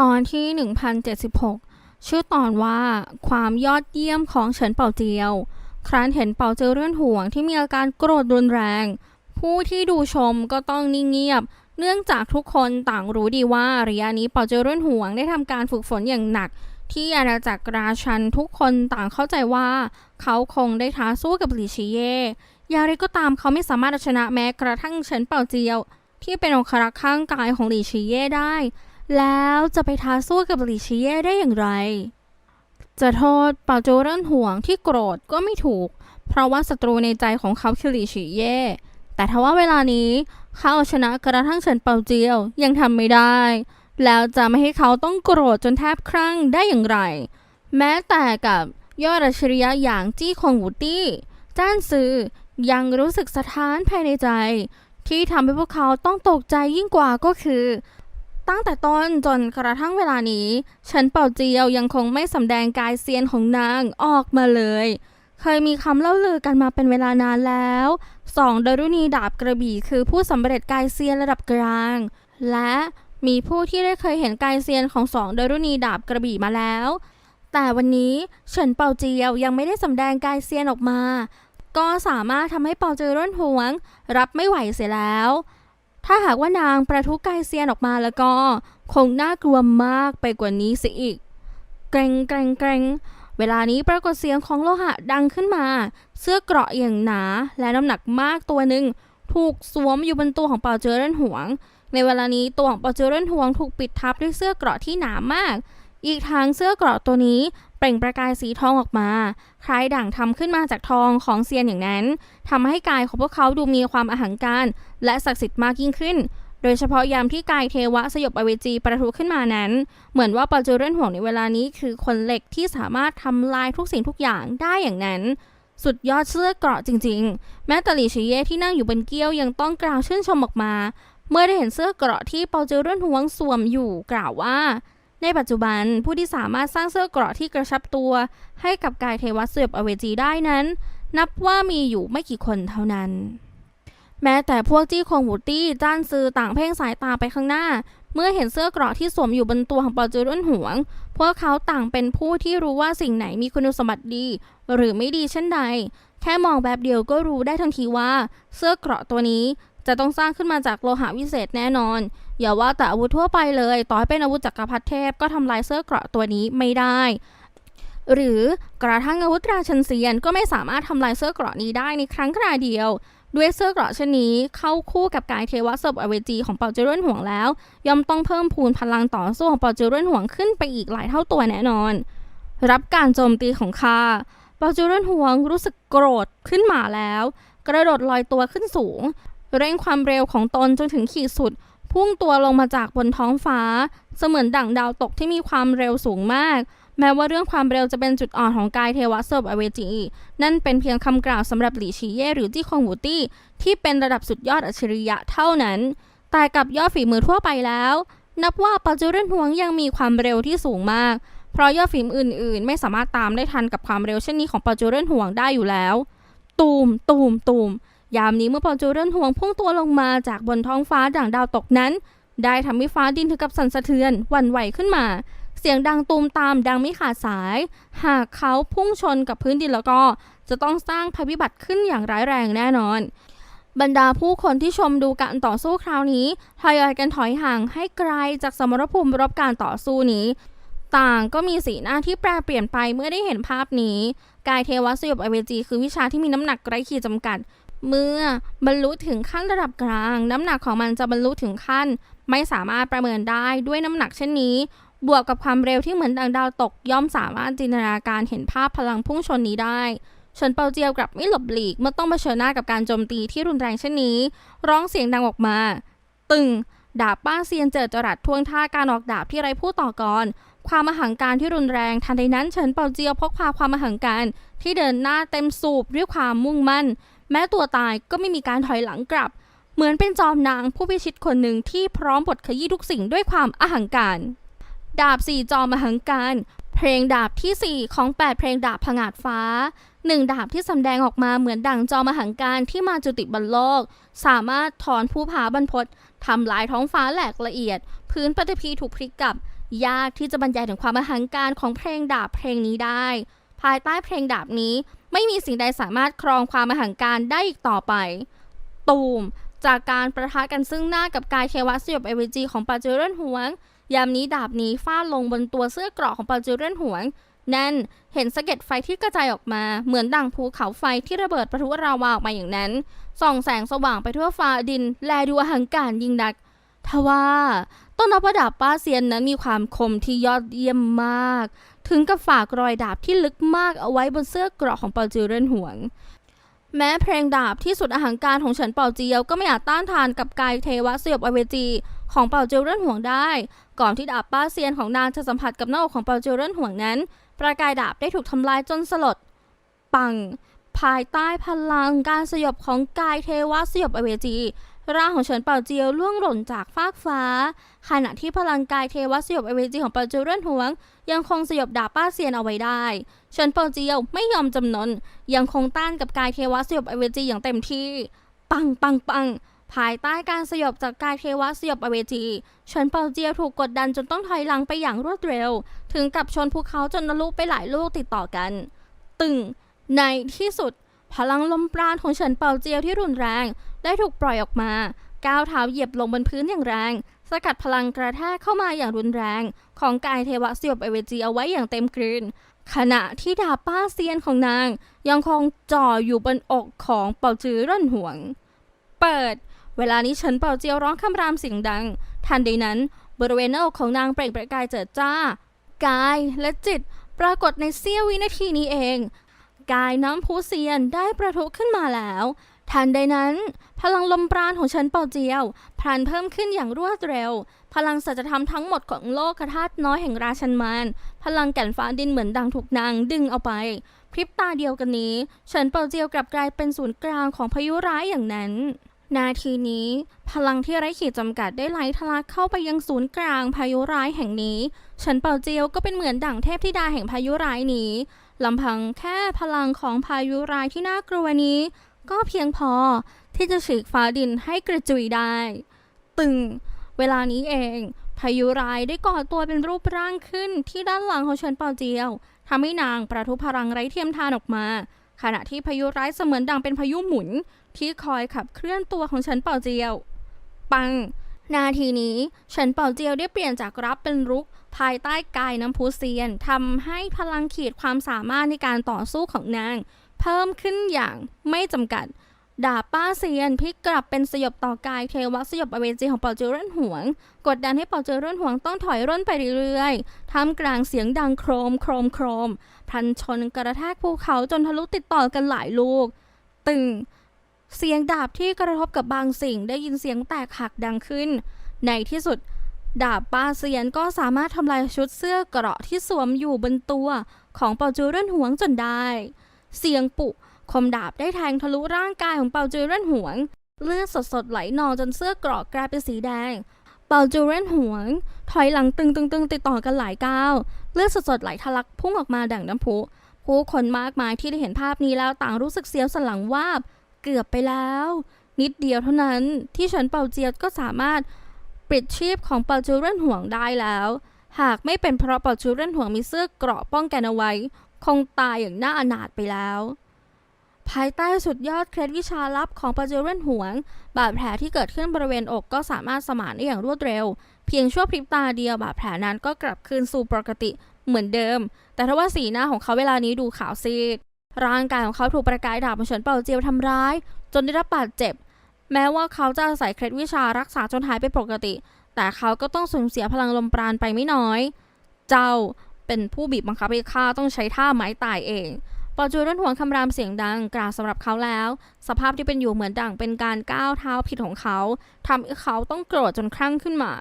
ตอนที่ 1076 ชื่อตอนว่าความยอดเยี่ยมของเฉินเป่าเจียว ครั้นเห็นเป่าเจียวเรื่อนห่วงที่มีอาการโกรธรุนแรง ผู้ที่ดูชมก็ต้องนิ่งเงียบ เนื่องจากทุกคนต่างรู้ดีว่าระยะนี้เป่าเจียวเรื่อนห่วงได้ทำการฝึกฝนอย่างหนัก ที่อาณาจักรราชันทุกคนต่างเข้าใจว่า เขาคงได้ท้าสู้กับหลี่ชีเย่อย่างไรก็ตามเขาไม่สามารถชนะแม้กระทั่งเฉินเป่าเจียว ที่เป็นองครักษ์ข้างกายของหลี่ชีเย่ได้ แล้วจะไปท้าสู้กับหลีชีเย่ได้อย่างไร จะโทษเปาโจเริ่นห่วงที่โกรธก็ไม่ถูก เพราะว่าศัตรูในใจของเขาคือหลีชีเย่แต่ทว่าเวลานี้เขาเอาชนะกระทั่งเฉินเปาเจียวยังทำไม่ได้ แล้วจะไม่ให้เขาต้องโกรธจนแทบครั่งได้อย่างไร แม้แต่กับยอดอัจฉริยะอย่างจี้คงหูตี้จ้านซือยังรู้สึกสะท้านภายในใจ ที่ทำให้พวกเขาต้องตกใจยิ่งกว่าก็คือ ตั้งแต่ต้นจนกระทั่งเวลานี้เฉินเป่าเจียวยังคงไม่สำแดงกายเซียนของนางออกมาเลย เคยมีคำเล่าลือกันมาเป็นเวลานานแล้วสองดรุณีดาบกระบี่คือผู้สำเร็จกายเซียนระดับกลาง และมีผู้ที่ได้เคยเห็นกายเซียนของสองดรุณีดาบกระบี่มาแล้ว แต่วันนี้เฉินเป่าเจียวยังไม่ได้สำแดงกายเซียนออกมา ก็สามารถทำให้เป่าเจียวร่นหวง รับไม่ไหวเสียแล้ว ถ้าหากว่านางประทุกายเซียนออกมาแล้วก็ คงน่ากลัวมากไปกว่านี้สิอีก เกรงเกรงเกรงเวลานี้ปรากฏเสียงของโลหะดังขึ้นมา เสื้อเกราะอย่างหนาและน้ำหนักมากตัวหนึ่งถูกสวมอยู่บนตัวของเป่าเจอเรนหวง ในเวลานี้ตัวของเป่าเจอเรนหวงถูกปิดทับด้วยเสื้อเกราะที่หนามาก อีกทางเสื้อเกราะตัวนี้เปล่งประกายสีทองออกมา คล้ายด่างทำขึ้นมาจากทองของเซียนอย่างนั้นทำให้กายของพวกเขาดูมีความอหังการ และศักดิ์สิทธิ์มากยิ่งขึ้น โดยเฉพาะยามที่กายเทวะสยบอเวจีประทุขึ้นมานั้น เหมือนว่าเปาเจอเรนห่วงในเวลานี้คือคนเหล็กที่สามารถทำลายทุกสิ่งทุกอย่างได้อย่างนั้น สุดยอดเสื้อเกราะจริง ๆ แม้แต่หลีชิเย่ที่นั่งอยู่บนเกี้ยวยังต้องกล่าวชื่นชมออกมา เมื่อได้เห็นเสื้อเกราะที่เปาเจอเรนห่วงสวมอยู่กล่าวว่าในปัจจุบันผู้ที่สามารถสร้างเสื้อเกราะที่กระชับตัว ให้กับกายเทวะสยบอเวจีได้นั้น นับว่ามีอยู่ไม่กี่คนเท่านั้น แม้แต่พวกจี้คงหูตี้จ้านซือต่างเพ่งสายตาไปข้างหน้า เมื่อเห็นเสื้อเกราะที่สวมอยู่บนตัวของปาเจอรุ่นหวง พวกเขาต่างเป็นผู้ที่รู้ว่าสิ่งไหนมีคุณสมบัติดี หรือไม่ดีเช่นใด แค่มองแบบเดียวก็รู้ได้ทันทีว่า เสื้อเกราะตัวนี้จะต้องสร้างขึ้นมาจากโลหะวิเศษแน่นอน อย่าว่าแต่อาวุธทั่วไปเลย ต่อให้เป็นอาวุธจักรพรรดิเทพก็ทำลายเสื้อเกราะตัวนี้ไม่ได้ หรือกระทั่งอาวุธราชันเซียนก็ไม่สามารถทำลายเสื้อเกราะนี้ได้ในครั้งคราเดียวด้วยเสื้อเกราะชนนี้เข้าคู่กับกายเทวะศพอเวจีของเปาเจริญห่วงแล้ว ย่อมต้องเพิ่มพูนพลังต่อสู้ของเปาเจริญห่วงขึ้นไปอีกหลายเท่าตัวแน่นอน รับการโจมตีของข้าเปาเจริญห่วงรู้สึกโกรธขึ้นมาแล้ว กระโดดลอยตัวขึ้นสูง เร่งความเร็วของตนจนถึงขีดสุด พุ่งตัวลงมาจากบนท้องฟ้า เสมือนดั่งดาวตกที่มีความเร็วสูงมาก แม้ว่าเรื่องความเร็วจะเป็นจุดอ่อนของกายเทวะเซอร์อเวจี นั่นเป็นเพียงคำกล่าวสำหรับหลี่ชีเย่หรือจี้คงหูตี้ ที่เป็นระดับสุดยอดอัจฉริยะเท่านั้น แต่กับยอดฝีมือทั่วไปแล้ว นับว่าปัจจุบันหวงยังมีความเร็วที่สูงมาก เพราะยอดฝีมืออื่น ๆ ไม่สามารถตามได้ทันกับความเร็วเช่นนี้ของปัจจุบันหวงได้อยู่แล้ว ตูมตูมตูม ยามนี้เมื่อปัจจุบันห่วงพุ่งตัวลงมาจากบนท้องฟ้าด่างดาวตกนั้น ได้ทำให้ฟ้าดินถึงกับสั่นสะเทือนวั่นไหวขึ้นมา เสียงดังตูมตามดังไม่ขาดสาย หากเขาพุ่งชนกับพื้นดินแล้วก็ จะต้องสร้างภัยพิบัติขึ้นอย่างร้ายแรงแน่นอน บรรดาผู้คนที่ชมดูการต่อสู้คราวนี้ทยอยกันถอยห่างให้ไกลจากสมรภูมิรบการต่อสู้นี้ต่างก็มีสีหน้าที่แปรเปลี่ยนไปเมื่อได้เห็นภาพนี้ กายเทวสยบอเวจี คือวิชาที่มีน้ำหนักไร้ขีดจำกัด เมื่อบรรลุถึงขั้นระดับกลาง น้ำหนักของมันจะบรรลุถึงขั้น ไม่สามารถประเมินได้ด้วยน้ำหนักเช่นนี้ บวกกับความเร็วที่เหมือนดังดาวตกย่อมสามารถจินตนาการเห็นภาพพลังพุ่งชนนี้ได้เฉินเปาเจียวกลับไม่หลบหลีกเมื่อต้องเผชิญหน้ากับการโจมตีที่รุนแรงเช่นนี้ ร้องเสียงดังออกมา ตึง ดาบป้าเซียนเจิดจรัสท่วงท่าการออกดาบที่ไร้ผู้ต่อกรความอหังการที่รุนแรงทันใดนั้นเฉินเปาเจียวพกพาความอหังการที่เดินหน้าเต็มสูบด้วยความมุ่งมั่น แม้ตัวตายก็ไม่มีการถอยหลังกลับ เหมือนเป็นจอมนางผู้พิชิตคนหนึ่งที่พร้อมบทขยี้ทุกสิ่งด้วยความอหังการ ดาบสี่จอมอหังการ เพลงดาบที่ 4 ของ 8 เพลงดาบผงาดฟ้าหนึ่งดาบที่สำแดงออกมาเหมือนดั่งจอมหังการที่มาจุติบนโลก สามารถถอนผู้ผาบรรพตทำลายท้องฟ้าแหลกละเอียด พื้นปฐพีถูกพลิกกลับ ยากที่จะบรรยายถึงความอหังการของเพลงดาบเพลงนี้ได้ ภายใต้เพลงดาบนี้ ไม่มีสิ่งใดสามารถครองความอหังการได้อีกต่อไป ตูม จากการประทะกันซึ่งหน้ากับกายเทวะสยบเอเวจีของปาเจเรนหวง ยามนี้ดาบนี้ฟาดลงบนตัวเสื้อเกราะของปาเจเรนหวงแน่นเห็นสะเก็ดไฟที่กระจายออกมา เหมือนดังภูเขาไฟที่ระเบิดประทุราวาออกมาอย่างนั้น ส่องแสงสว่างไปทั่วฟ้าดิน แลดูอหังการยิ่งนัก ทว่า ต้นนพดาบป้าเซียนนั้นมีความคมที่ยอดเยี่ยมมาก ถึงกับฝากรอยดาบที่ลึกมากเอาไว้บนเสื้อเกราะของเปาจิเรนหวง แม้เพลงดาบที่สุดอหังการของเฉินเปาเจียวก็ไม่อาจต้านทานกับกายเทวะสยบอเวจีของเปาเจียวเรนหวงได้ ก่อนที่ดาบป้าเซียนของนางจะสัมผัสกับหน้าอกของเปาเจียวเรนหวงนั้น ประกายดาบได้ถูกทำลายจนสลด ปัง ภายใต้พลังการสยบของกายเทวะสยบอเวจี ร่างของเฉินเป่าเจียวล่วงหล่นจากฟากฟ้า ขณะที่พลังกายเทวสยบอเวจีของเปาเจียวเรื่อนหวง ยังคงสยบดาบป้าเซียนเอาไว้ได้ เฉินเป่าเจียวไม่ยอมจำนน ยังคงต้านกับกายเทวสยบอเวจีอย่างเต็มที่ ปังปังปังภายใต้การสยบจากกายเทวะสยบอเวจีเฉินเป่าเจียวถูกกดดันจนต้องถอยหลังไปอย่างรวดเร็ว ถึงกับชนภูเขาจนทะลุไปหลายลูกติดต่อกัน ตึงในที่สุด พลังลมปราณของเฉินเป่าเจียวที่รุนแรง ได้ถูกปล่อยออกมา ก้าวเท้าเหยียบลงบนพื้นอย่างแรง สกัดพลังกระแทกเข้ามาอย่างรุนแรง ของกายเทวะสยบเอเวจีเอาไว้อย่างเต็มกลืน ขณะที่ดาบป้าเซียนของนาง ยังคงจ่ออยู่บนอกของเป่าจือร่นหวง เปิด เวลานี้เฉินเป่าเจียวร้องคำรามเสียงดัง ทันใดนั้นบริเวณหน้าอกของนางเปล่งประกายเจิดจ้า กายและจิตปรากฏในเสี้ยววินาทีนี้เอง กายน้ำพุเซียนได้ประทุขึ้นมาแล้วทันใดนั้น พลังลมปราณของฉินเป่าเจียวพลันเพิ่มขึ้นอย่างรวดเร็ว พลังสัจธรรมทั้งหมดของโลกธาตุน้อยแห่งราชันมารพลังแก่นฟ้าดินเหมือนดังถูกนางดึงเอาไป พริบตาเดียวกันนี้ฉินเป่าเจียวกลับกลายเป็นศูนย์กลางของพายุร้ายอย่างนั้น นาทีนี้ พลังที่ไร้ขีดจำกัดได้ไหลทะลักเข้าไปยังศูนย์กลางพายุร้ายแห่งนี้ฉินเป่าเจียวก็เป็นเหมือนดั่งเทพธิดาแห่งพายุร้ายนี้ ลำพังแค่พลังของพายุร้ายที่น่ากลัวนี้ ก็เพียงพอที่จะฉีกฟ้าดินให้กระจุยได้ ตึง เวลานี้เอง พายุร้ายได้ก่อตัวเป็นรูปร่างขึ้นที่ด้านหลังของเฉินเปาเจียวทำให้นางประทุพลังไร้เทียมทานออกมา ขณะที่พายุร้ายเสมือนดังเป็นพายุหมุน ที่คอยขับเคลื่อนตัวของเฉินเปาเจียว ปัง นาทีนี้เฉินเป่าเจียวได้เปลี่ยนจากรับเป็นรุก ภายใต้กายน้ำพุเซียนทำให้พลังขีดความสามารถในการต่อสู้ของนาง เพิ่มขึ้นอย่างไม่จำกัดดาบป้าเซียนพลิกกลับเป็นสยบต่อกายเทวะสยบอเวจีของเป่าเจียวเร่นหวง กดดันให้เป่าเจียวเร่นหวงต้องถอยร่นไปเรื่อยๆท่ามกลางเสียงดังโครมโครมโครมพันชนกระแทกภูเขาจนทะลุติดต่อกันหลายลูก ตึง เสียงดาบที่กระทบกับบางสิ่งได้ยินเสียงแตกหักดังขึ้น ในที่สุด ดาบปาเซียนก็สามารถทำลายชุดเสื้อเกราะที่สวมอยู่บนตัวของเปาจูเรนหวงจนได้ เสียงปุคมดาบได้แทงทะลุร่างกายของเปาจูเรนหวง เลือดสดๆไหลนองจนเสื้อเกราะกลายเป็นสีแดง เปาจูเรนหวง ถอยหลังตึงตึงๆติดต่อกันหลายก้าวเลือดสดๆไหลทะลักพุ่งออกมาดั่งน้ำพุ ผู้คนมากมายที่ได้เห็นภาพนี้แล้วต่างรู้สึกเสียวสลังวาบเกือบไปแล้ว นิดเดียวเท่านั้นที่เฉินเปาเจียก็สามารถ ปิดชีพของเปาจูเรนห่วงได้แล้ว หากไม่เป็นเพราะเปาจูเรนห่วงมีเสื้อเกราะป้องกันเอาไว้ คงตายอย่างน่าอนาถไปแล้ว ภายใต้สุดยอดเคล็ดวิชาลับของเปาจูเรนห่วง บาดแผลที่เกิดขึ้นบริเวณอกก็สามารถสมานได้อย่างรวดเร็ว เพียงชั่วพริบตาเดียวบาดแผลนั้นก็กลับคืนสู่ปกติเหมือนเดิม แต่ทว่าสีหน้าของเขาเวลานี้ดูขาวซีดร่างกายของเขาถูกประกายดาบของเฉินเป่าเจียวทำร้าย จนได้รับบาดเจ็บ แม้ว่าเขาจะอาศัยเคล็ดวิชารักษาจนหายไปปกติ แต่เขาก็ต้องสูญเสียพลังลมปราณไปไม่น้อย เจ้าเป็นผู้บีบบังคับให้ข้าต้องใช้ท่าไม้ตายเองปอจูด้นห่วงคำรามเสียงดังกล่าวสำหรับเขาแล้ว สภาพที่เป็นอยู่เหมือนดั่งเป็นการก้าวเท้าผิดของเขาทำให้เขาต้องโกรธจนคลั่งขึ้นมา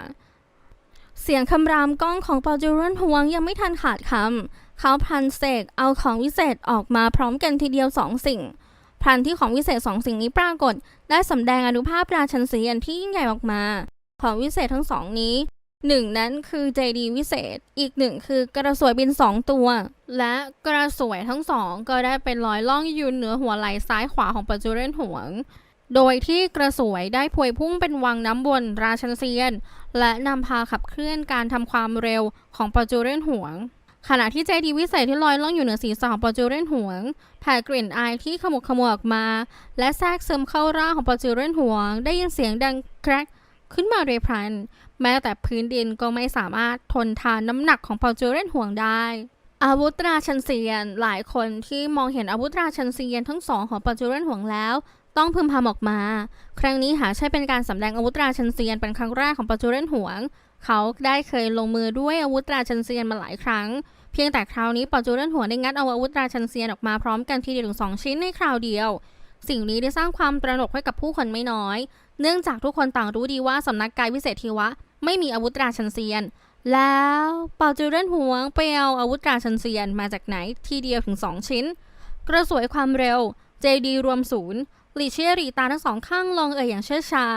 เสียงคำรามก้องของปอจูด้นห่วงยังไม่ทันขาดคำเขาพันเสกเอาของวิเศษออกมาพร้อมกันทีเดียวสองสิ่ง พลันที่ของวิเศษสองสิ่งนี้ปรากฏ ได้สำแดงอนุภาพราชันสีอันที่ยิ่งใหญ่ออกมา ของวิเศษทั้งสองนี้หนึ่งนั้นคือเจดีวิเศษ อีกหนึ่งคือกระสวยบินสองตัว และกระสวยทั้งสองก็ได้เป็นรอยล่องยืนเหนือหัวไหล่ซ้ายขวาของปัจจุเรนหวง โดยที่กระสวยได้พวยพุ่งเป็นวังน้ำวนราชันเซียน และนำพาขับเคลื่อนการทำความเร็วของปอจูเรนหวง ขณะที่เจดีวิเศษที่ลอยล่องอยู่เหนือศีรษะของปอจูเรนหวงแผ่กลิ่นอายที่ขมุกขมัวออกมา และแทรกซึมเข้าร่างของปอจูเรนหวง ได้ยินเสียงดังแกรกขึ้นมาเรยพลัน แม้แต่พื้นดินก็ไม่สามารถทนทานน้ำหนักของปอจูเรนหวงได้อาวุธราชันเซียน หลายคนที่มองเห็นอาวุธราชันเซียนทั้งสองของปอจูเรนหวงแล้ว ต้องพึมพำออกมา ครั้งนี้หาใช่เป็นการสำแดงอาวุธราชันเซียนเป็นครั้งแรกของปอจูเรนหวง เขาได้เคยลงมือด้วยอาวุธราชันเซียนมาหลายครั้ง เพียงแต่คราวนี้ปอจูเรนหัวได้งัดเอาอาวุธราชันเซียนออกมาพร้อมกันทีเดียวถึงสองชิ้นในคราวเดียว สิ่งนี้ได้สร้างความตระหนกให้กับผู้คนไม่น้อย เนื่องจากทุกคนต่างรู้ดีว่าสำนักกายวิเศษทีวะ ไม่มีอาวุธราชันเซียน แล้วปาจูเรนหวงไปเอาอาวุธราชันเซียนมาจากไหนทีเดียวถึงสองชิ้น กระสวยความเร็ว JD รวมศูนย์ลีเชียรีตาทั้งสองข้างลงเอ่ยอย่างเชื่อช้า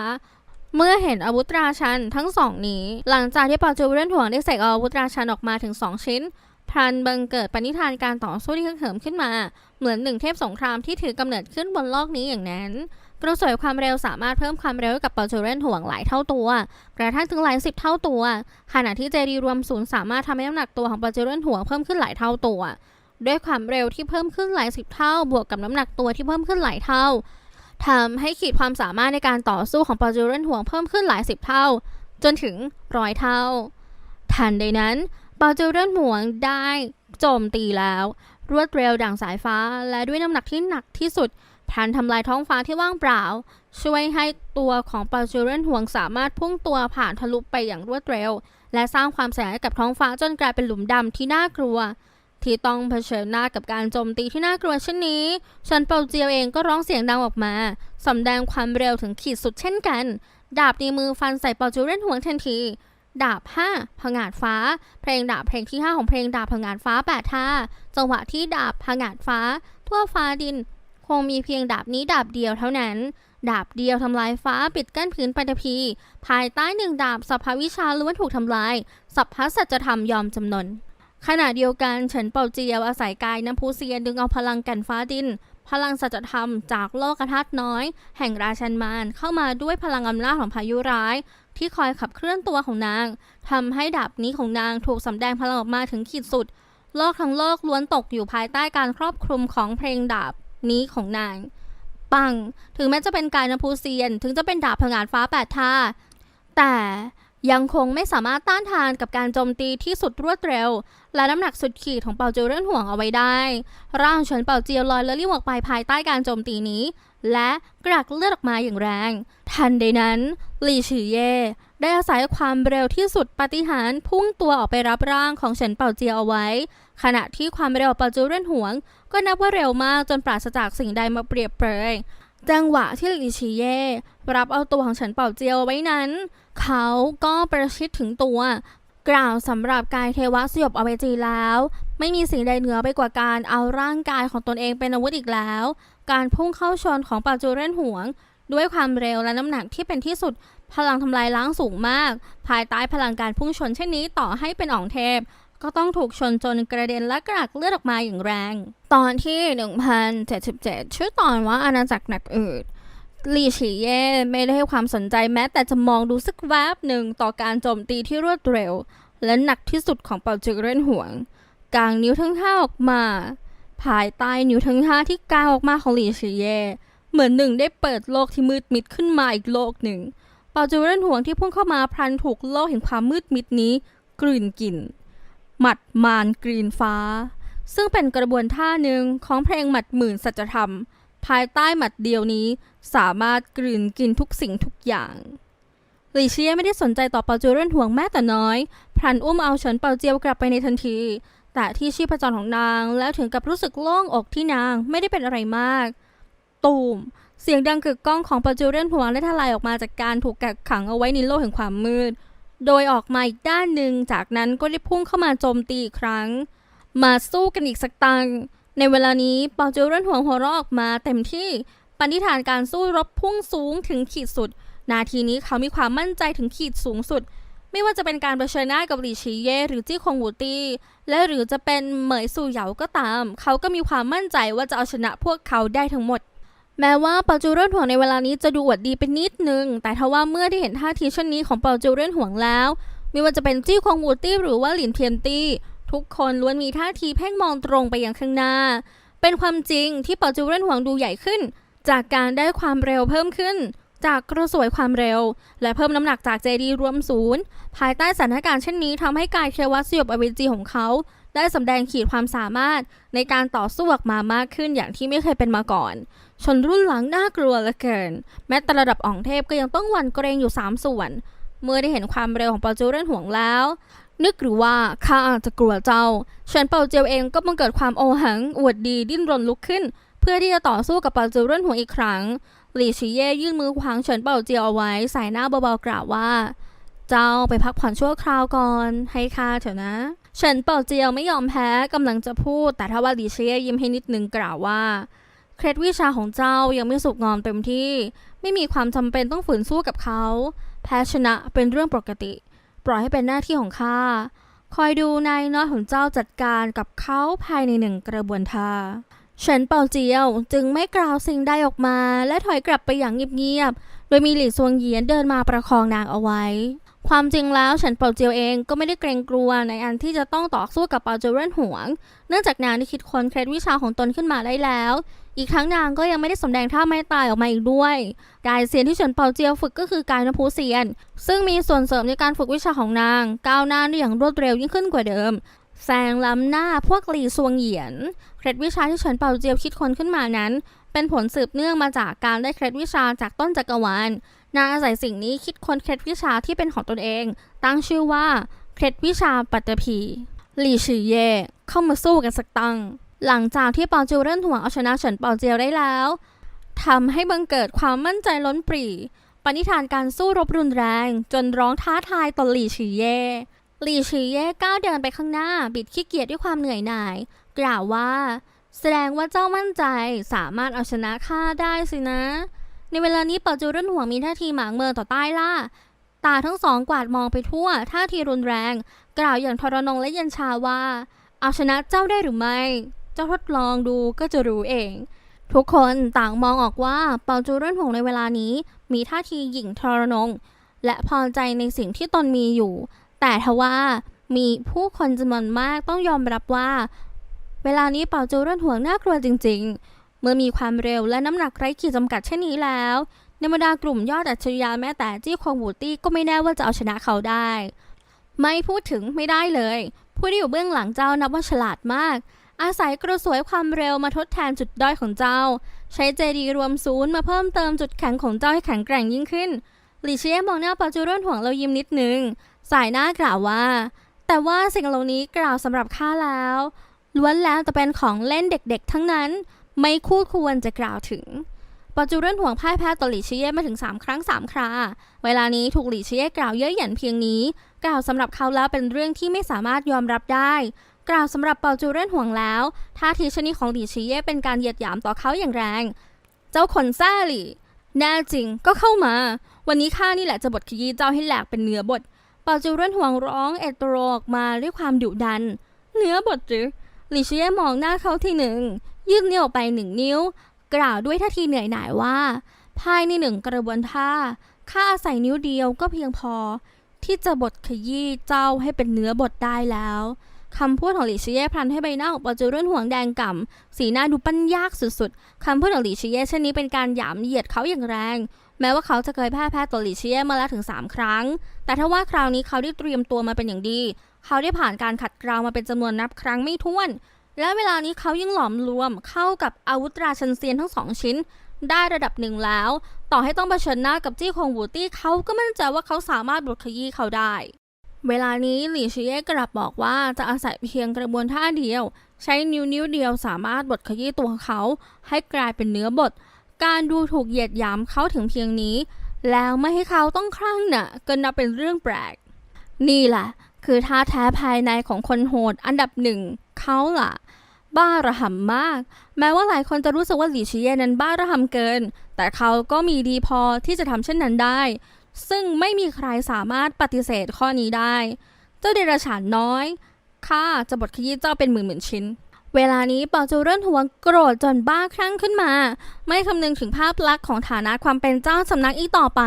เมื่อเห็นอาวุธราชันทั้งสองนี้ หลังจากที่ปาจูเรนหวงได้เสกอาอาวุธราชันออกมาถึงสองชิ้น พลันบังเกิดปณิธานการต่อสู้ที่ฮึกเหิมขึ้นมา เหมือนหนึ่งเทพสงครามที่ถือกำเนิดขึ้นบนโลกนี้อย่างนั้นกระสวยความเร็วสามารถเพิ่มความเร็วกับปาจูเรนห่วงหลายเท่าตัวกระทั่งถึงหลายสิบเท่าตัว ขณะที่เจดีรวมศูนย์สามารถทำให้น้ำหนักตัวของปาจูเรนห่วงเพิ่มขึ้นหลายเท่าตัว ด้วยความเร็วที่เพิ่มขึ้นหลายสิบเท่า บวกกับน้ำหนักตัวที่เพิ่มขึ้นหลายเท่าทำให้ขีดความสามารถในการต่อสู้ของปาจูเรนห่วงเพิ่มขึ้นหลายสิบเท่า จนถึงร้อยเท่า ทันใดนั้น เปาจูเรนห่วงได้โจมตีแล้ว รวดเร็วดังสายฟ้า และด้วยน้ำหนักที่หนักที่สุดพลันทำลายท้องฟ้าที่ว่างเปล่า ช่วยให้ตัวของปาจูเรนห่วงสามารถพุ่งตัวผ่านทะลุไปอย่างรวดเร็ว และสร้างความเสียหายกับท้องฟ้าจนกลายเป็นหลุมดำที่น่ากลัว ที่ต้องเผชิญหน้ากับการโจมตีที่น่ากลัวเช่นนี้ชันเปาเจียวเองก็ร้องเสียงดังออกมาสำแดงความเร็วถึงขีดสุดเช่นกัน ดาบในมือฟันใส่เปาจูเรนห่วงทันที ดาบ 5ผงาดฟ้า เพลงดาบเพลงที่ 5 ของเพลงดาบผงาดฟ้า8ท่าจังหวะที่ดาบผงาดฟ้า ทั่วฟ้าดิน คงมีเพียงดาบนี้ดาบเดียวเท่านั้น ดาบเดียวทำลายฟ้าปิดกั้นพื้นปัตภีภายใต้หนึ่งดาบสัพพวิชาล้วนถูกทำลาย สัพพสัจธรรมยอมจำนนขณะเดียวกันเฉินเป่าเจียวอาศัยกายน้ำพุเซียนดึงเอาพลังกันฟ้าดิน พลังสัจธรรมจากโลกธาตุน้อย แห่งราชันมารเข้ามาด้วยพลังอำนาจของพายุร้าย ที่คอยขับเคลื่อนตัวของนางทำให้ดาบนี้ของนางถูกสำแดงพลังออกมาถึงขีดสุด โลกทั้งโลกล้วนตกอยู่ภายใต้การครอบคลุมของเพลงดาบนี้ของนาง ปัง ถึงแม้จะเป็นกายนภูเซียน ถึงจะเป็นดาบผงาดฟ้าแปดท่าแต่ ยังคงไม่สามารถต้านทานกับการโจมตีที่สุดรวดเร็ว และน้ำหนักสุดขีดของเปาเจียวเรื่อนห่วงเอาไว้ได้ ร่างเฉินเปาเจียวลอยและรีบออกไปภายใต้การโจมตีนี้ และกรักเลือดออกมาอย่างแรง ทันใดนั้นหลี่ฉือเย่ได้อาศัยความเร็วที่สุดปฏิหารพุ่งตัวออกไปรับร่างของเฉินเปาเจียวเอาไว้ ขณะที่ความเร็วของเปาเจียวเรื่อนห่วง ก็นับว่าเร็วมากจนปราศจากสิ่งใดมาเปรียบเปรย จังหวะที่ลี่ฉีเย่รับเอาตัวของฉินเป่าเจียวไว้นั้น เขาก็ประชิดถึงตัว กล่าวสำหรับกายเทวะสยบอเวจีแล้ว ไม่มีสิ่งใดเหนือไปกว่าการเอาร่างกายของตนเองเป็นอาวุธอีกแล้ว การพุ่งเข้าชนของปาจูเรนหวง ด้วยความเร็วและน้ำหนักที่เป็นที่สุดพลังทำลายล้างสูงมาก ภายใต้พลังการพุ่งชนเช่นนี้ต่อให้เป็นอ่องเทพ ก็ต้องถูกชนจนกระเด็นและกระดักเลือดออกมาอย่างแรง ตอนที่ 1077 ชื่อตอนว่าอาณาจักรหนักอืดลีฉีเย่ไม่ได้ให้ความสนใจแม้แต่จะมองดูสักแวบหนึ่งต่อการโจมตีที่รวดเร็ว และหนักที่สุดของเป่าจิเรนห่วงกางนิ้วทั้งห้าออกมา ภายใต้นิ้วทั้งห้าที่กางออกมาของลีฉีเย่เหมือนหนึ่งได้เปิดโลกที่มืดมิดขึ้นมาอีกโลกหนึ่ง เป่าจิเรนห่วงที่พุ่งเข้ามาพลันถูกโลกแห่งความมืดมิดนี้ กลืนกิน หมัดมารกรีนฟ้า ซึ่งเป็นกระบวนท่าหนึ่งของเพลงหมัดหมื่นสัจธรรม ภายใต้หมัดเดียวนี้สามารถกลืนกินทุกสิ่งทุกอย่างหลีเชียไม่ได้สนใจต่อเปาเจียวเรื่อนห่วงแม้แต่น้อย พลันอุ้มเอาเฉินเปาเจียวกลับไปในทันที แต่ที่ชีพจรของนางแล้วถึงกับรู้สึกโล่งอกที่นางไม่ได้เป็นอะไรมาก ตูม เสียงดังกึกก้องของเปาเจียวเรื่อนห่วงได้ทลายออกมาจากการถูกกักขังเอาไว้ในโลกแห่งความมืด โดยออกมาอีกด้านหนึ่งจากนั้นก็ได้พุ่งเข้ามาโจมตีอีกครั้ง มาสู้กันอีกสักตังในเวลานี้เปาเจียวเรนห่วงหัวเราะออกมาเต็มที่ปณิธานการสู้รบพุ่งสูงถึงขีดสุด นาทีนี้เขามีความมั่นใจถึงขีดสูงสุด ไม่ว่าจะเป็นการเผชิญหน้ากับหลีชีเย่หรือจี้คงหูตี้และหรือจะเป็นเหมยสู่เหยาก็ตาม เขาก็มีความมั่นใจว่าจะเอาชนะพวกเขาได้ทั้งหมด แม้ว่าเปาจูเร่นห่วงในเวลานี้จะดูอวดดีเป็นนิดนึง แต่ทว่าเมื่อได้เห็นท่าทีเช่นนี้ของเปาจูเร่นห่วงแล้ว ไม่ว่าจะเป็นจี้ควงวูตี้หรือว่าหลินเทียนตี้ ทุกคนล้วนมีท่าทีเพ่งมองตรงไปยังข้างหน้า เป็นความจริงที่เปาจูเร่นห่วงดูใหญ่ขึ้น จากการได้ความเร็วเพิ่มขึ้น จากกระสวยความเร็ว และเพิ่มน้ำหนักจากเจดีรวมศูนย์ภายใต้สถานการณ์เช่นนี้ทำให้กายเทวัสยบอเวจีของเขาได้สำแดงขีดความสามารถในการต่อสู้ออกมามากขึ้นอย่างที่ไม่เคยเป็นมาก่อน ชนรุ่นหลังน่ากลัวเหลือเกิน แม้แต่ระดับอ่องเทพก็ยังต้องหวั่นเกรงอยู่ 3 ส่วน เมื่อได้เห็นความเร็วของเปาเจียวเร่นห่วงแล้ว นึกหรือว่าข้าอาจจะกลัวเจ้าเฉินเปาเจียวเองก็บังเกิดความโอหัง อวดดีดิ้นรนลุกขึ้น เพื่อที่จะต่อสู้กับเปาเจียวเร่นห่วงอีกครั้ง หลี่ชีเย่ยื่นมือขวางเฉินเป่าเจียวเอาไว้ใส่หน้าเบาๆกล่าวว่า เจ้าไปพักผ่อนชั่วคราวก่อน ให้ข้าเถอะนะเฉินเป่าเจียวไม่ยอมแพ้กำลังจะพูด แต่ทว่าหลี่ชีเย่ยิ้มให้นิดนึงกล่าวว่า เคล็ดวิชาของเจ้ายังไม่สุกงอมเต็มที่ ไม่มีความจำเป็นต้องฝืนสู้กับเขา แพ้ชนะเป็นเรื่องปกติ ปล่อยให้เป็นหน้าที่ของข้า คอยดูนายน้อยของเจ้าจัดการกับเขาภายในหนึ่งกระบวนท่าเฉินเป่าเจียวจึงไม่กล่าวสิ่งใดออกมา และถอยกลับไปอย่างเงียบๆ โดยมีหลี่ซวงเหยียนเดินมาประคองนางเอาไว้ ความจริงแล้วเฉินเป่าเจียวเองก็ไม่ได้เกรงกลัวในอันที่จะต้องต่อสู้กับเปาเจียวเร่นหวง เนื่องจากนางได้คิดค้นเคล็ดวิชาของตนขึ้นมาได้แล้ว อีกทั้งนางก็ยังไม่ได้สำแดงท่าไม่ตายออกมาอีกด้วยกายเซียนที่เฉินเปาเจียวฝึกก็คือกายนภูเซียน ซึ่งมีส่วนเสริมในการฝึกวิชาของนาง ก้าวหน้าได้อย่างรวดเร็วยิ่งขึ้นกว่าเดิมแซงล้ำหน้าพวกหลีซวงเหยียน เคล็ดวิชาที่เฉินเปาเจียวคิดค้นขึ้นมานั้น เป็นผลสืบเนื่องมาจากการได้เคล็ดวิชาจากต้นจักรวาล นางอาศัยสิ่งนี้คิดค้นเคล็ดวิชาที่เป็นของตนเอง ตั้งชื่อว่าเคล็ดวิชาปัตตภีหลี่ชื่อเย่เข้ามาสู้กันสักตั้ง หลังจากที่เปาจียวเริ่นห่วงเอาชนะเฉินเป่าเจียวได้แล้วทำให้บังเกิดความมั่นใจล้นปรีปณิธานการสู้รบรุนแรง จนร้องท้าทายต่อหลี่ชื่อเย่หลี่ชีเย่ก้าวเดินไปข้างหน้า บิดขี้เกียจด้วยความเหนื่อยหน่าย กล่าวว่า แสดงว่าเจ้ามั่นใจสามารถเอาชนะข้าได้สินะ ในเวลานี้เปาจูรุ่นห่วงมีท่าทีหมางเมินต่อใต้ล่าตาทั้งสองกวาดมองไปทั่ว ท่าทีรุนแรง กล่าวอย่างทรนงและเย็นชาว่า เอาชนะเจ้าได้หรือไม่ จ้าทดลองดูก็จะรู้เอง ทุกคนต่างมองออกว่าเปาจูเรุ่นห่วงในเวลานี้ มีท่าทีหยิ่งทรนง และพอใจในสิ่งที่ตนมีอยู่ แต่ทว่ามีผู้คนจำนวนมากต้องยอมรับว่า เวลานี้เปาจูเร่นห่วงน่ากลัวจริง ๆ เมื่อมีความเร็วและน้ำหนักไร้ขีดจำกัดเช่นนี้แล้วในบรรดากลุ่มยอดอัจฉริยะแม้แต่จี้ควงบูตี้ก็ไม่แน่ว่าจะเอาชนะเขาได้ ไม่พูดถึงไม่ได้เลย ผู้ที่อยู่เบื้องหลังเจ้านับว่าฉลาดมาก อาศัยกระสวยความเร็วมาทดแทนจุดด้อยของเจ้า ใช้เจดีรวมศูนย์มาเพิ่มเติมจุดแข็งของเจ้าให้แข็งแกร่งยิ่งขึ้นหลีเชียมองหน้าปาจูเร่นห่วงเรายิ้มนิดนึง สายหน้ากล่าวว่า แต่ว่าสิ่งเหล่านี้กล่าวสำหรับข้าแล้วล้วนแล้วจะเป็นของเล่นเด็กๆ ทั้งนั้น ไม่คู่ควรจะกล่าวถึงปัจจุบันห่วงพ่ายแพ้ต่อหลีเชียมาถึง 3 ครั้ง 3 ครา เวลานี้ถูกหลีเชียกล่าวเย้ยหยันเพียงนี้ กล่าวสำหรับเขาแล้วเป็นเรื่องที่ไม่สามารถยอมรับได้ กล่าวสำหรับเปาจูเรนห่วงแล้วท่าทีชนิดของหลีชีเยเป็นการเหยียดหยามต่อเขาอย่างแรง เจ้าขนซ่าหลี่แน่จริงก็เข้ามา วันนี้ข้านี่แหละจะบทขยี้เจ้าให้แหลกเป็นเนื้อบดเปาจูเรนห่วงร้องเอตโรออกมาด้วยความดุดัน เนื้อบดหรือหลีชีเยมองหน้าเขาทีหนึ่งยื่นนิ้วออกไปหนึ่งนิ้ว กล่าวด้วยท่าทีเหนื่อยหน่ายว่า ภายในหนึ่งกระบวนท่าข้าอาศัยนิ้วเดียวก็เพียงพอ ที่จะบดขยี้เจ้าให้เป็นเนื้อบดได้แล้ว คำพูดของหลี่เชียพลันให้ใบหน้าของปาจูเร่นห่วงแดงก่ำสีหน้าดูปั้นยากสุดๆ คำพูดของหลี่เชียเช่นนี้เป็นการหยามเหยียดเขาอย่างแรง แม้ว่าเขาจะเคยแพ้แพ้ต่อหลี่เชียมาแล้วถึง 3 ครั้ง แต่ถ้าว่าคราวนี้เขาได้เตรียมตัวมาเป็นอย่างดี เขาได้ผ่านการขัดเกลามาเป็นจำนวนนับครั้งไม่ถ้วน และเวลานี้เขายังหลอมรวมเข้ากับอาวุธราชันเซียนทั้งสองชิ้น ได้ระดับหนึ่งแล้ว ต่อให้ต้องเผชิญหน้ากับจี้คงวูตี้เขาก็มั่นใจว่าเขาสามารถบดขยี้เขาได้ เวลานี้หลี่เชียกลับบอกว่าจะอาศัยเพียงกระบวนท่าเดียว ใช้นิ้วนิ้วเดียวสามารถบดขยี้ตัวเขา ให้กลายเป็นเนื้อบด การดูถูกเหยียดหยามเขาถึงเพียงนี้ แล้วไม่ให้เขาต้องคลั่งน่ะก็นับเป็นเรื่องแปลก นี่แหละ คือท่าแท้ภายในของคนโหดอันดับหนึ่งเขาล่ะ บ้าระห่ำมาก แม้ว่าหลายคนจะรู้สึกว่าหลี่ชีเย่นั้นบ้าระห่ำเกิน แต่เขาก็มีดีพอที่จะทำเช่นนั้นได้ ซึ่งไม่มีใครสามารถปฏิเสธข้อนี้ได้ เจ้าเดรัจฉานน้อยข้าจะบดขยี้เจ้าเป็นหมื่นหมื่นชิ้น เวลานี้เปาจูเรื่นหวงโกรธจนบ้าคลั่งขึ้นมา ไม่คำนึงถึงภาพลักษณ์ของฐานะความเป็นเจ้าสำนักอีกต่อไป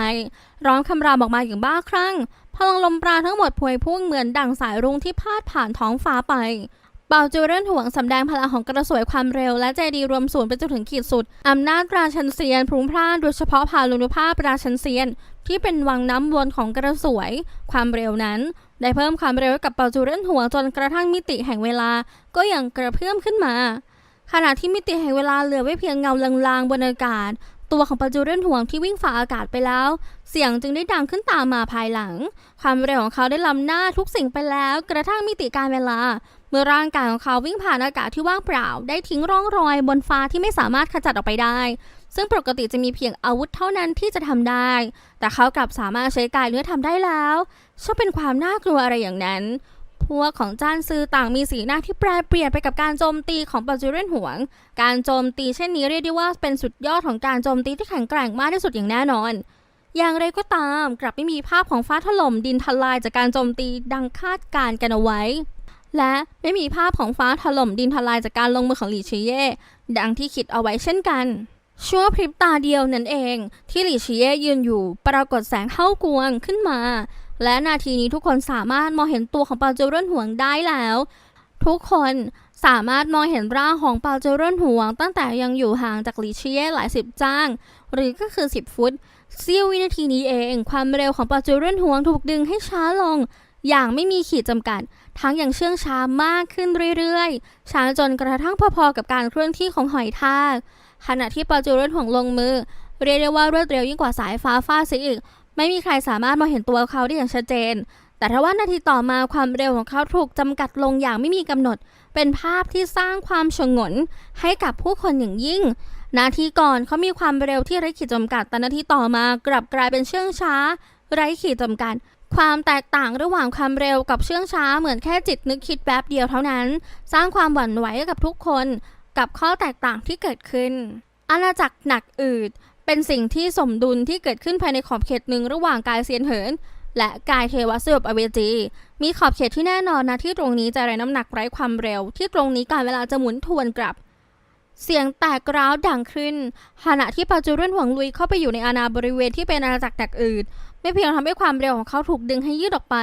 ร้องคำรามออกมาอย่างบ้าคลั่งพลังลมปราณทั้งหมดพวยพุ่งเหมือนดั่งสายรุ้งที่พาดผ่านท้องฟ้าไป เปาจูเรนห่วงสำแดงพลังของกระสวยความเร็ว และใจดีรวมศูนย์ไปจนถึงขีดสุด อำนาจราชันเซียนพรุงพร่านโดยเฉพาะพาลุนุภาพราชันเซียน ที่เป็นวังน้ำวนของกระสวย ความเร็วนั้น ได้เพิ่มความเร็วกับเปาจูเรนห่วงจนกระทั่งมิติแห่งเวลา ก็ยังกระเพื่อมขึ้นมา ขณะที่มิติแห่งเวลาเหลือไว้เพียงเงาลางๆบนอากาศตัวของปาจูเรนห่วงที่วิ่งฝ่าอากาศไปแล้ว เสียงจึงได้ดังขึ้นตามมาภายหลัง ความเร็วของเขาได้ล้ำหน้าทุกสิ่งไปแล้ว กระทั่งมิติการเวลา เมื่อร่างกายของเขาวิ่งผ่านอากาศที่ว่างเปล่า ได้ทิ้งร่องรอยบนฟ้าที่ไม่สามารถขจัดออกไปได้ ซึ่งปกติจะมีเพียงอาวุธเท่านั้นที่จะทำได้ แต่เขากลับสามารถใช้กายเนื้อทำได้แล้วช่างเป็นความน่ากลัวอะไรอย่างนั้น พวกของจ้านซือต่างมีสีหน้าที่แปรเปลี่ยนไปกับการโจมตีของปัจจุเรนหวง การโจมตีเช่นนี้เรียกได้ว่าเป็นสุดยอดของการโจมตีที่แข็งแกร่งมากที่สุดอย่างแน่นอนอย่างไรก็ตามกลับไม่มีภาพของฟ้าถล่มดินทลายจากการโจมตีดังคาดการกันเอาไว้ และไม่มีภาพของฟ้าถล่มดินทลายจากการลงมือของหลีชีเย่ดังที่คิดเอาไว้เช่นกัน ชั่วพริบตาเดียวนั่นเอง ที่หลีชีเย่ยืนอยู่ปรากฏแสงเข้ากวงขึ้นมา และนาทีนี้ทุกคนสามารถมองเห็นตัวของเปาเจอเรนหวงได้แล้ว ทุกคนสามารถมองเห็นร่างของเปาเจอเรนหวง ตั้งแต่ยังอยู่ห่างจากหลีเชียหลายสิบจ้าง หรือก็คือ 10 ฟุตเสี้ยววินาทีนี้เอง ความเร็วของเปาเจอเรนหวงถูกดึงให้ช้าลง อย่างไม่มีขีดจำกัด ทั้งอย่างเชื่องช้ามากขึ้นเรื่อยๆช้าจนกระทั่งพอๆกับการเคลื่อนที่ของหอยทาก ขณะที่ปาเจอเรนห่วงลงมือ เรียกได้ว่ารวดเร็วยิ่งกว่าสายฟ้าฟาดเสียอีก ไม่มีใครสามารถมองเห็นตัวเขาได้อย่างชัดเจน แต่ถ้าว่านาทีต่อมาความเร็วของเขาถูกจำกัดลงอย่างไม่มีกำหนด เป็นภาพที่สร้างความชงนให้กับผู้คนอย่างยิ่งนาทีก่อนเขามีความเร็วที่ไร้ขีดจำกัด แต่นาทีต่อมากลับกลายเป็นเชื่องช้า ไร้ขีดจำกัด ความแตกต่างระหว่างความเร็วกับเชื่องช้าเหมือนแค่จิตนึกคิดแป๊บเดียวเท่านั้น สร้างความหวั่นไหวกับทุกคนกับข้อแตกต่างที่เกิดขึ้น อาณาจักรหนักอืด เป็นสิ่งที่สมดุลที่เกิดขึ้นภายในขอบเขตหนึ่งระหว่างกายเซียนเหิน และกายเทวสยบอเวจี มีขอบเขตที่แน่นอนนะที่ตรงนี้จะไร้น้ำหนักไร้ความเร็ว ที่ตรงนี้การเวลาจะหมุนทวนกลับ เสียงแตกร้าวดังขึ้นขณะที่ปาจูเรนหวงลุยเข้าไปอยู่ในอาณาบริเวณที่เป็นอาณาจักรหนักอืด ไม่เพียงทำให้ความเร็วของเขาถูกดึงให้ยืดออกไป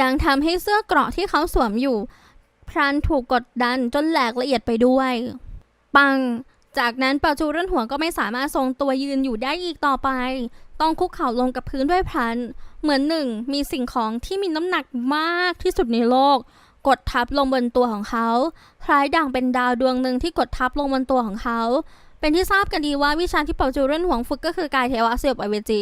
ยังทำให้เสื้อเกราะที่เขาสวมอยู่พลันถูกกดดันจนแหลกละเอียดไปด้วย ปัง จากนั้นปาจูเรนหัวก็ไม่สามารถทรงตัวยืนอยู่ได้อีกต่อไป ต้องคุกเข่าลงกับพื้นด้วยพลัน เหมือนหนึ่งมีสิ่งของที่มีน้ำหนักมากที่สุดในโลก กดทับลงบนตัวของเขา คล้ายดังเป็นดาวดวงหนึ่งที่กดทับลงบนตัวของเขา เป็นที่ทราบกันดีว่าวิชาที่เปาจูเรนหวงฝึกก็คือกายเทวะเสียบไอเวจี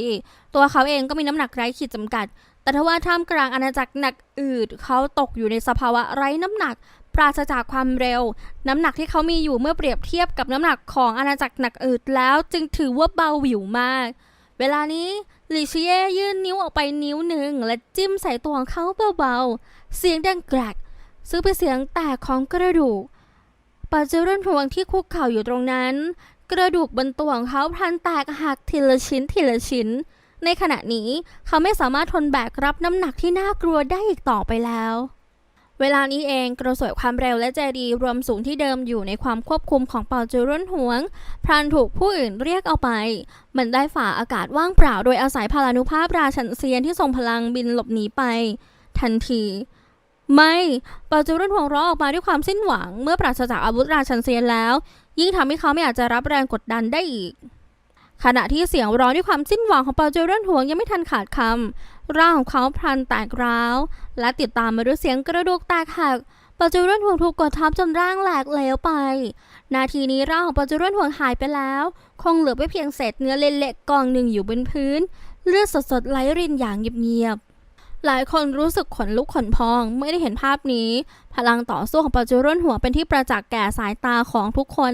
ตัวเขาเองก็มีน้ำหนักไร้ขีดจำกัด แต่ทว่าท่ามกลางอาณาจักรหนักอืดเขาตกอยู่ในสภาวะไร้น้ำหนัก ปราศจากความเร็ว น้ำหนักที่เขามีอยู่เมื่อเปรียบเทียบกับน้ำหนักของอาณาจักรหนักอืดแล้ว จึงถือว่าเบาหวิวมาก เวลานี้ลิเชียยื่นนิ้วออกไปนิ้วหนึ่งและจิ้มใส่ตัวของเขาเบาๆเสียงดังแกรกซึ่งเป็นเสียงแตกของกระดูก ปาเจอรันทวงที่คุกเข่าอยู่ตรงนั้น กระดูกบนตัวของเขาพลันแตกหักทีละชิ้นทีละชิ้น ในขณะนี้เขาไม่สามารถทนแบกรับน้ำหนักที่น่ากลัวได้อีกต่อไปแล้ว เวลานี้เองกระสวยความเร็วและใจดีรวมสูงที่เดิมอยู่ในความควบคุมของเปาเจอรุนหวงพรานถูกผู้อื่นเรียกเอาไป มันได้ฝ่าอากาศว่างเปล่าโดยอาศัยพลานุภาพราชันเซียนที่ทรงพลังบินหลบหนีไป ทันที ไม่ปาเจอรุนหวงร้องออกมาด้วยความสิ้นหวัง เมื่อปราศจากอาวุธราชันเซียนแล้ว ยิ่งทำให้เขาไม่อาจจะรับแรงกดดันได้อีก ขณะที่เสียงร้องด้วยความสิ้นหวังของปาเจอรันหวงยังไม่ทันขาดคำร่างของเขาพลันแตกร้าว และติดตามมาด้วยเสียงกระดูกแตกหักปาเจอรันหวงถูกกดทับจนร่างแหลกเหลวไป นาทีนี้ร่างของปาเจอรันหวงหายไปแล้ว คงเหลือไว้เพียงเศษเนื้อเละๆกองหนึ่งอยู่บนพื้น เลือดสดๆไหลรินอย่างเงียบๆ หลายคนรู้สึกขนลุกขนพองเมื่อได้เห็นภาพนี้ พลังต่อสู้ของปาเจอรันหัวเป็นที่ประจักษ์แก่สายตาของทุกคน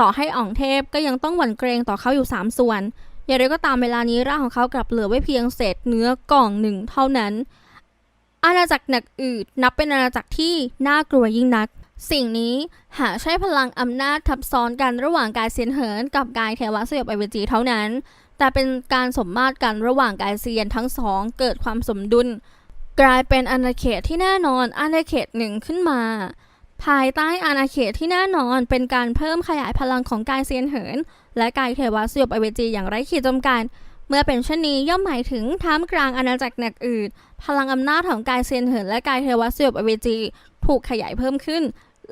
ต่อให้อ่องเทพก็ยังต้องหวั่นเกรงต่อเขาอยู่ 3 ส่วน อย่างไรก็ตามเวลานี้ร่างของเขากลับเหลือไว้เพียงเศษเนื้อกล่องหนึ่งเท่านั้น อาณาจักรหนักอืดนับเป็นอาณาจักรที่น่ากลัวยิ่งนัก สิ่งนี้หาใช้พลังอำนาจทับซ้อนกันระหว่างกายเซียนเหินกับกายเทวะสยบไอเวจีเท่านั้น แต่เป็นการสมมาตรกันระหว่างกายเซียนทั้งสองเกิดความสมดุล กลายเป็นอาณาเขตที่แน่นอนอาณาเขตหนึ่งขึ้นมา ภายใต้อาณาเขตที่แน่นอนเป็นการเพิ่มขยายพลังของกายเซียนเหิน และกายเทวะสยบอเวจีอย่างไร้ขีดจำกัดเมื่อเป็นเช่นนี้ย่อมหมายถึงท่ามกลางอาณาจักรหนักอื่น พลังอำนาจของกายเซียนเหินและกายเทวสยบอเวจี ถูกขยายเพิ่มขึ้น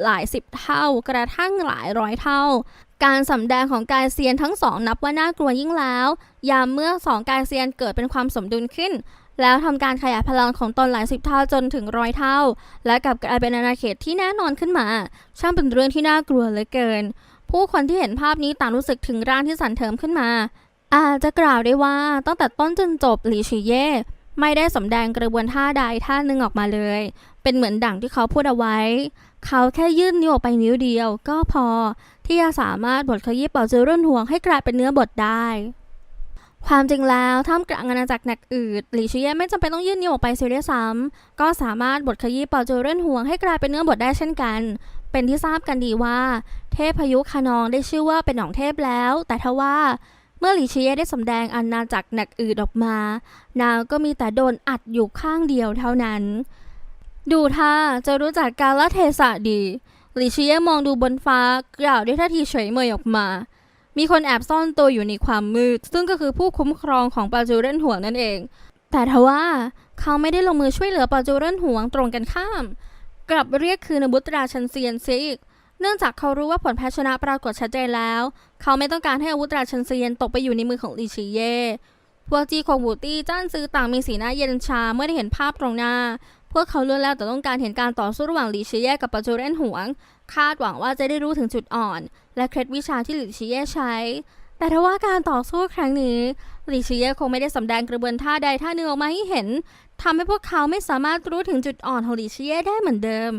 หลายสิบเท่ากระทั่งหลายร้อยเท่า การสำแดงของกายเซียนทั้งสองนับว่าน่ากลัวยิ่งแล้ว ยามเมื่อสองกายเซียนเกิดเป็นความสมดุลขึ้น แล้วทำการขยายพลังของตนหลายสิบเท่าจนถึงร้อยเท่า และกลับกลายเป็นอาณาเขตที่แน่นอนขึ้นมา ช่างเป็นเรื่องที่น่ากลัวเหลือเกิน ผู้คนที่เห็นภาพนี้ต่างรู้สึกถึงร่างที่สั่นเทิมขึ้นมา อาจจะกล่าวได้ว่าตั้งแต่ต้นจนจบหลีชิเย่ไม่ได้สำแดงกระบวนท่าใดท่าหนึ่งออกมาเลย เป็นเหมือนดั่งที่เขาพูดเอาไว้ เขาแค่ยื่นนิ้วออกไปนิ้วเดียวก็พอ ที่จะสามารถบดขยี้เป่าจือรุ่นห่วงให้กลายเป็นเนื้อบดได้ ความจริงแล้วท่ามกลางอาณาจักรหนักอืดหลีชิเย่ไม่จำเป็นต้องยื่นนิ้วออกไปเสียด้วยซ้ำก็สามารถบดขยี้เป่าจือรุ่นห่วงให้กลายเป็นเนื้อบดได้เช่นกัน เป็นที่ทราบกันดีว่า เทพพายุคานองได้ชื่อว่าเป็นหนองเทพแล้ว แต่ทว่าเมื่อหลีเชียได้สำแดงอาณาจักรหนักอืดออกมา นางก็มีแต่โดนอัดอยู่ข้างเดียวเท่านั้น ดูท่าจะรู้จักกาลเทศะดี หลีเชียมองดูบนฟ้ากล่าวด้วยท่าทีเฉยเมยออกมา มีคนแอบซ่อนตัวอยู่ในความมืด ซึ่งก็คือผู้คุ้มครองของปาจูเรนห่วงนั่นเอง แต่ทว่าเขาไม่ได้ลงมือช่วยเหลือปาจูเรนห่วงตรงกันข้าม กลับเรียกคืนอาวุธราชันเซียนเสียอีกเนื่องจากเขารู้ว่าผลแพ้ชนะปรากฏชัดเจนแล้ว เขาไม่ต้องการให้อาวุธราชันเซียนตกไปอยู่ในมือของลีชิเย่พวกจีคงบูตี้จ้านซื้อต่างมีสีหน้าเย็นชาเมื่อได้เห็นภาพตรงหน้า วกเขาล้วนแล้วแต่ต้องการเห็นการต่อสู้ระหว่างลีชิเย่กับปาจูเรนหวง คาดหวังว่าจะได้รู้ถึงจุดอ่อน และเคล็ดวิชาที่ลีชิเย่ใช้ แต่ทว่าการต่อสู้ครั้งนี้ลีชิเย่คงไม่ได้สำแดงกระบวนท่าใดท่าหนึ่งออกมาให้เห็นทำให้พวกเขาไม่สามารถรู้ถึงจุดอ่อนของลีชิเย่ได้เหมือนเดิม